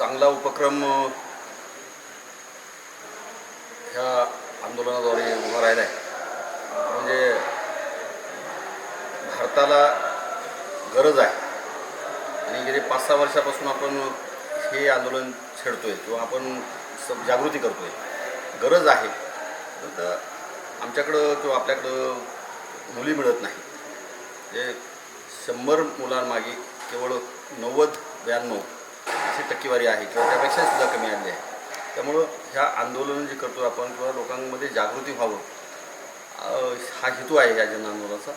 चांगला उपक्रम ह्या आंदोलनाद्वारे उभा राहिला आहे म्हणजे भारताला गरज आहे. आणि गेले पाच सहा वर्षापासून आपण हे आंदोलन छेडतोय किंवा आपण स जागृती करतोय. गरज आहे. तर आमच्याकडं किंवा आपल्याकडं मुली मिळत नाही. जे शंभर मुलांमागे केवळ नव्वद ब्याण्णव टक्केवारी आहे किंवा त्यापेक्षा सुद्धा कमी आली आहे. त्यामुळं ह्या आंदोलन जे करतो आपण किंवा लोकांमध्ये जागृती व्हावं हा हेतू आहे या जन आंदोलनाचा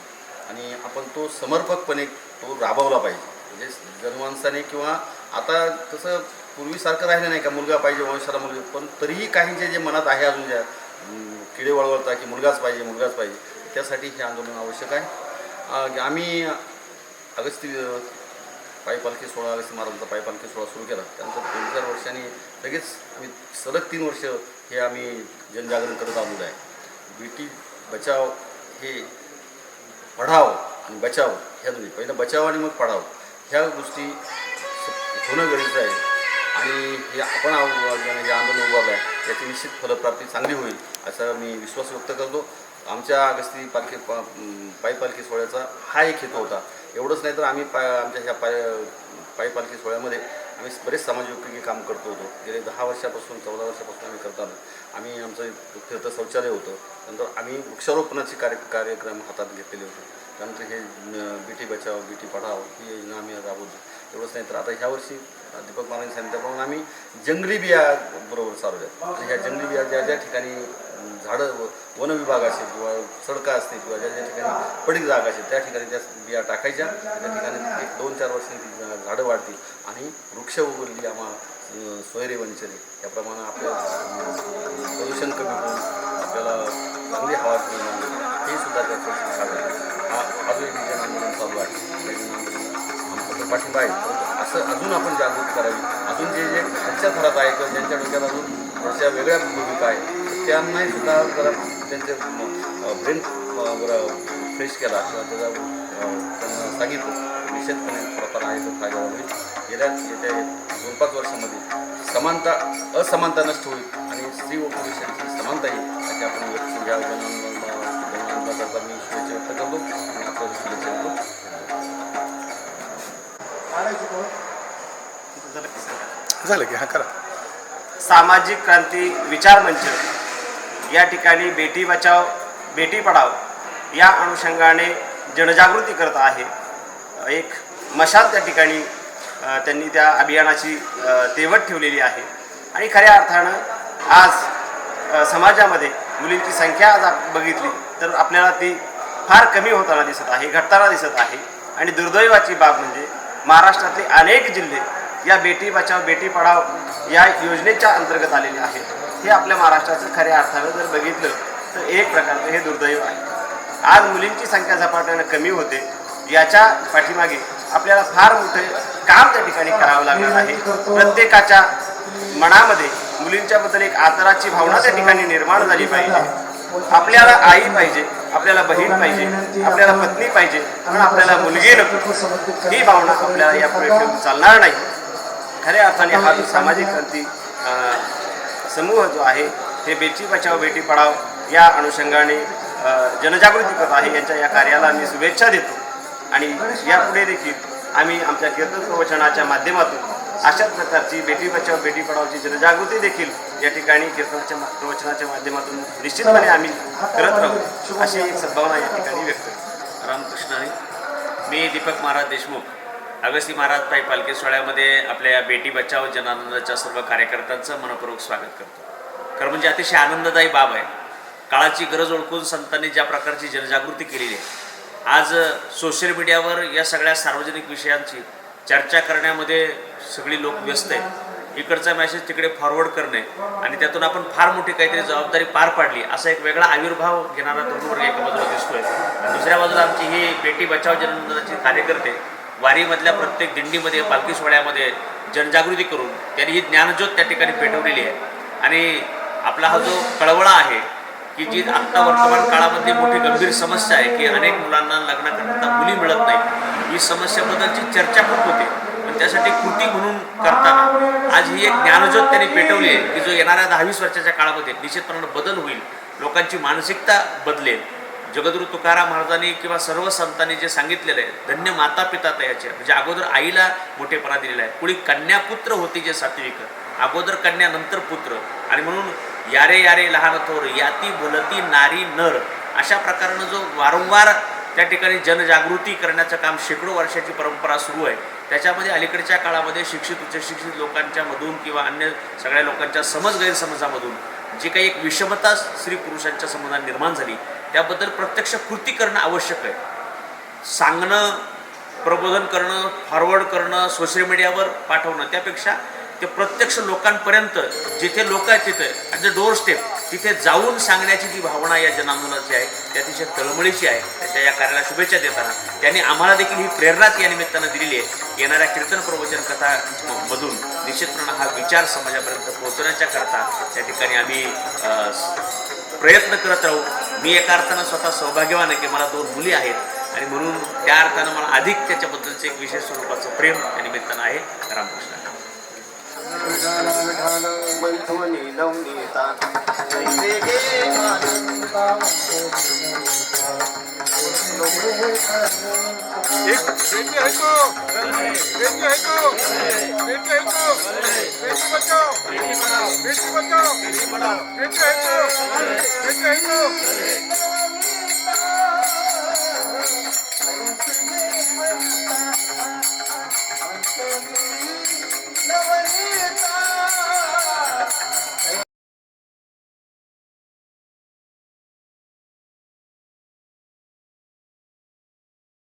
आणि आपण तो समर्पकपणे तो राबवला पाहिजे. म्हणजे जनमानसाने किंवा आता तसं पूर्वीसारखं राहिलं नाही का मुलगा पाहिजे वंशाला मुलगा पण तरीही काही जे मनात आहे अजून ज्या किडे वळवळता की मुलगाच पाहिजे मुलगाच पाहिजे त्यासाठी हे आंदोलन आवश्यक आहे. आम्ही अगस्ती पायी पालखी सोहळा अगस्ती महाराजांचा पायी पालखी सोहळा सुरू केला. त्यानंतर दोन चार वर्षांनी लगेच आम्ही सलग तीन वर्ष हे आम्ही जनजागरण करत आलेलो आहे. बेटी बचाव हे पढाव आणि बचाव ह्या दोन्ही. पहिलं बचाव आणि मग पढाव. ह्या गोष्टी होणं गरजेचं आहे. आणि हे आपण जे आंदोलन उभारलं आहे. याची निश्चित फलप्राप्ती चांगली होईल असा मी विश्वास व्यक्त करतो. आमच्या अगस्ती पालखी पा पायी पालखी सोहळ्याचा हा एक हेतू होता. एवढंच नाही तर आम्ही पाय आमच्या ह्या पाय पायी पालखी सोहळ्यामध्ये आम्ही बरेच समाजोपयोगी काम करतो होतो. गेले दहा वर्षापासून चौदा वर्षापासून आम्ही करताना आलो. आम्ही आमचं फिरतं शौचालय होतं. नंतर आम्ही वृक्षारोपणाचे कार्य कार्यक्रम हातात घेतलेले होते. त्यानंतर हे बेटी बचाव बेटी पढाव ही योजना आम्ही राबवतो एवढंच नाही तर आता ह्या वर्षी दीपक महाराज सांगितल्याप्रमाणे आम्ही जंगली बिया बरोबर चालवल्या. आणि ह्या जंगली बिया ज्या ज्या ठिकाणी झाडं व- वन विभाग असेल किंवा सडका असतील किंवा ज्या ज्या ठिकाणी पडीक जागा असेल त्या ठिकाणी त्या बिया टाकायच्या. त्या ठिकाणी एक दोन चार वर्षांनी ती झाडं वाढतील आणि वृक्ष उगवली आम्हा सोयरे वंचरे याप्रमाणे आपल्या प्रदूषण कमी होऊन आपल्याला चांगली हवा हे सुद्धा त्याचा हा अजून एक चालू आहे. पाठिंबा आहे असं अजून आपण जागृत करावी अजून जे जे खालच्या थरात आहे किंवा ज्यांच्या डोक्यात अजून थोड्याशा वेगळ्या भूमिका आहे त्यांनाही सुद्धा जरा त्यांचे ब्रेन फ्रेश केला किंवा त्याचा त्यांना सांगितलं निश्चितपणे प्रकार आहे तो फायदा होईल गेल्या येत्या दोन पाच वर्षामध्ये समानता असमानता नष्ट होईल आणि स्त्री व पुरुषांची समानता येईल अशी आपण व्यक्ती या जनआंदोलनाकरता मी शुभेच्छा व्यक्त करतो आणि आपल्याला शुभेच्छा देतो झालं की हा करा. सामाजिक क्रांती विचार मंच. या ठिकाणी बेटी बचाव बेटी पढाव या अनुषंगाने जनजागृती करत आहे. एक मशाल त्या ठिकाणी त्यांनी त्या अभियानाची तेवट ठेवलेली आहे. आणि खऱ्या अर्थानं आज समाजामध्ये मुलींची संख्या आज आप बघितली तर आपल्याला ती फार कमी होताना दिसत आहे घटताना दिसत आहे. आणि दुर्दैवाची बाब म्हणजे महाराष्ट्रातले अनेक जिल्हे या बेटी बचाव बेटी पढाव या योजनेच्या अंतर्गत आलेले आहेत. हे आपल्या महाराष्ट्राचं खऱ्या अर्थानं जर बघितलं तर एक प्रकारचं हे दुर्दैव आहे. आज मुलींची संख्या झपाट्यानं कमी होते. याच्या पाठीमागे आपल्याला फार मोठे काम त्या ठिकाणी करावं लागणार आहे. प्रत्येकाच्या मनामध्ये मुलींच्याबद्दल एक आदराची भावना त्या ठिकाणी निर्माण झाली पाहिजे. आपल्याला आई पाहिजे आपल्याला बहीण पाहिजे आपल्याला पत्नी पाहिजे म्हणून आपल्याला मुलगी नको. ही भावना आपल्याला यापुढे ठेवून चालणार नाही. खऱ्या अर्थाने हा जो सामाजिक क्रांती समूह जो आहे हे बेटी बचाव बेटी पढाव या अनुषंगाने जनजागृती करत आहे. यांच्या या कार्याला मी शुभेच्छा देतो. आणि यापुढे देखील आम्ही आमच्या कीर्तन प्रवचनाच्या माध्यमातून अशाच प्रकारची बेटी बचाव बेटी पढावची जनजागृती देखील या ठिकाणी कीर्तनाच्या प्रवचनाच्या माध्यमातून निश्चितपणे आम्ही करत राहू अशी एक सद्भावना या ठिकाणी व्यक्त रामकृष्ण आहे मी दीपक महाराज देशमुख अगस्ती महाराज पायी पालखी सोहळ्यामध्ये आपल्या बेटी बचाव जनानंदाच्या सर्व कार्यकर्त्यांचं मनपूर्वक स्वागत करतो. खरं म्हणजे अतिशय आनंददायी बाब आहे. काळाची गरज ओळखून संतांनी ज्या प्रकारची जनजागृती केलेली आहे आज सोशल मीडियावर या सगळ्या सार्वजनिक विषयांची चर्चा करण्यामध्ये सगळी लोक व्यस्त आहेत. इकडचा मेसेज तिकडे फॉरवर्ड करणे आणि त्यातून आपण फार मोठी काहीतरी जबाबदारी पार पाडली असा एक वेगळा आविर्भाव घेणारा तरुणवर्ग एका बाजूला दिसतोय. दुसऱ्या बाजूला आमची ही बेटी बचाव जनआंदोलनाची कार्यकर्ते वारीमधल्या प्रत्येक दिंडीमध्ये पालखी सोहळ्यामध्ये जनजागृती करून त्यांनी ही ज्ञानज्योत त्या ठिकाणी पेटवलेली आहे. आणि आपला हा जो कळवळा आहे की जी आत्ता वर्तमान काळामध्ये मोठी गंभीर समस्या आहे की अनेक मुलांना लग्न करता मुली मिळत नाही ही समस्याबद्दलची चर्चा खूप होते. त्यासाठी कृती म्हणून करताना आज ही एक ज्ञानज्योत त्यांनी पेटवली आहे की जो येणाऱ्या दहावीस वर्षाच्या काळामध्ये निश्चितपणानं बदल होईल लोकांची मानसिकता बदलेल. जगद्गुरु तुकाराम महाराजांनी किंवा सर्व संतांनी जे सांगितलेलं आहे धन्य माता पिता तयाचे म्हणजे अगोदर आईला मोठेपणा दिलेला आहे. कुणी कन्यापुत्र होती जे सात्विक अगोदर कन्या नंतर पुत्र. आणि म्हणून यारे यारे लहान थोर याती बोलती नारी नर. अशा प्रकारानं जो वारंवार त्या ठिकाणी जनजागृती करण्याचं काम शेकडो वर्षाची परंपरा सुरू आहे. त्याच्यामध्ये अलीकडच्या काळामध्ये शिक्षित उच्चशिक्षित लोकांच्या मधून किंवा अन्य सगळ्या लोकांच्या समज गैरसमजामधून जी काही एक विषमता स्त्री पुरुषांच्या समाजात निर्माण झाली त्याबद्दल प्रत्यक्ष कृती करणं आवश्यक आहे. सांगणं प्रबोधन करणं फॉरवर्ड करणं सोशल मीडियावर पाठवणं त्यापेक्षा ते प्रत्यक्ष लोकांपर्यंत जिथे लोक आहेत तिथे ॲट द डोअर स्टेप तिथे जाऊन सांगण्याची जी भावना या जनांदोलनाची आहे ती अतिशय तळमळीची आहे. त्याच्या या कार्याला शुभेच्छा देताना त्यांनी आम्हाला देखील ही प्रेरणाच या निमित्तानं दिलेली आहे. येणाऱ्या कीर्तन प्रवचन कथा मधून निश्चितपणे हा विचार समाजापर्यंत पोहोचण्याच्या करता त्या ठिकाणी आम्ही प्रयत्न करत राहू. मी एका अर्थानं स्वतः सौभाग्यवान आहे की मला दोन मुली आहेत आणि म्हणून त्या अर्थानं मला अधिक त्याच्याबद्दलचं एक विशेष स्वरूपाचं प्रेम या निमित्तानं आहे. Ramakrishna. thang bên thua nỉ đông nỉ tạc Thầy tê ghế mà đừng bao Đến như hết cô, đến như hết cô, đến như hết cô, đến như bắt cao, đến như bắt cao, đến như bắt cao, đến như hết cô, đến như hết cô.